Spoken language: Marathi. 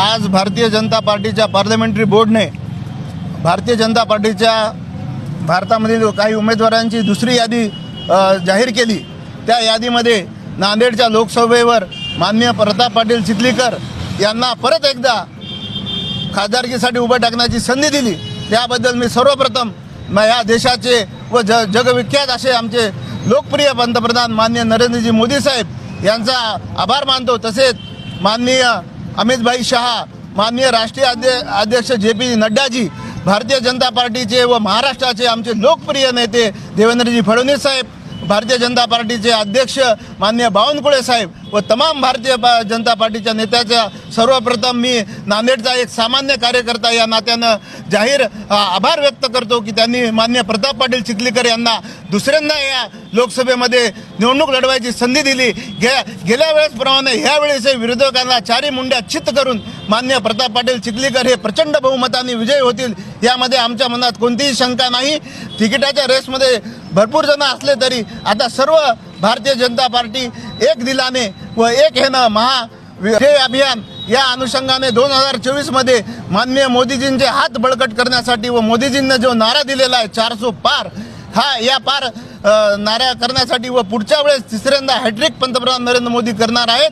आज भारतीय जनता पार्टीच्या पार्लमेंटरी बोर्डने भारतीय जनता पार्टीच्या भारतामधील काही उमेदवारांची दुसरी यादी जाहीर केली. त्या यादीमध्ये नांदेडच्या लोकसभेवर माननीय प्रताप पाटील चिखलीकर यांना परत एकदा खासदारकीसाठी उभं टाकण्याची संधी दिली. त्याबद्दल मी सर्वप्रथम या देशाचे व ज जगविख्यात असे आमचे लोकप्रिय पंतप्रधान माननीय नरेंद्रजी मोदी साहेब यांचा आभार मानतो. तसेच माननीय अमितभाई शहा माननीय राष्ट्रीय अध्यक्ष जे पी नड्डाजी भारतीय जनता पार्टीचे व महाराष्ट्राचे आमचे लोकप्रिय नेते देवेंद्रजी फडणवीस साहेब भारतीय जनता पार्टीचे अध्यक्ष मान्य बावनकुळे साहेब व तमाम भारतीय पा- जनता पार्टीच्या नेत्याच्या सर्वप्रथम मी नांदेडचा एक सामान्य कार्यकर्ता या नात्यानं जाहीर आभार व्यक्त करतो की त्यांनी मान्य प्रताप पाटील चिखलीकर यांना दुसऱ्यांदा या लोकसभेमध्ये निवडणूक लढवायची संधी दिली. गे गेल्या वेळेसप्रमाणे ह्यावेळेस विरोधकांना चारी मुंड्या चित्त करून मान्य प्रताप पाटील चिखलीकर हे प्रचंड बहुमताने विजयी होतील यामध्ये आमच्या मनात कोणतीही शंका नाही. तिकिटाच्या रेसमध्ये भरपूर जण असले तरी आता सर्व भारतीय जनता पार्टी एक दिलाने व एक हेनं महा हे अभियान या अनुषंगाने दोन हजार चोवीसमध्ये माननीय मोदीजींचे हात बळकट करण्यासाठी व मोदीजींना जो नारा दिलेला आहे चारसो पार हा या पार नारा करण्यासाठी व पुढच्या वेळेस तिसऱ्यांदा हॅट्रिक पंतप्रधान नरेंद्र मोदी करणार आहेत.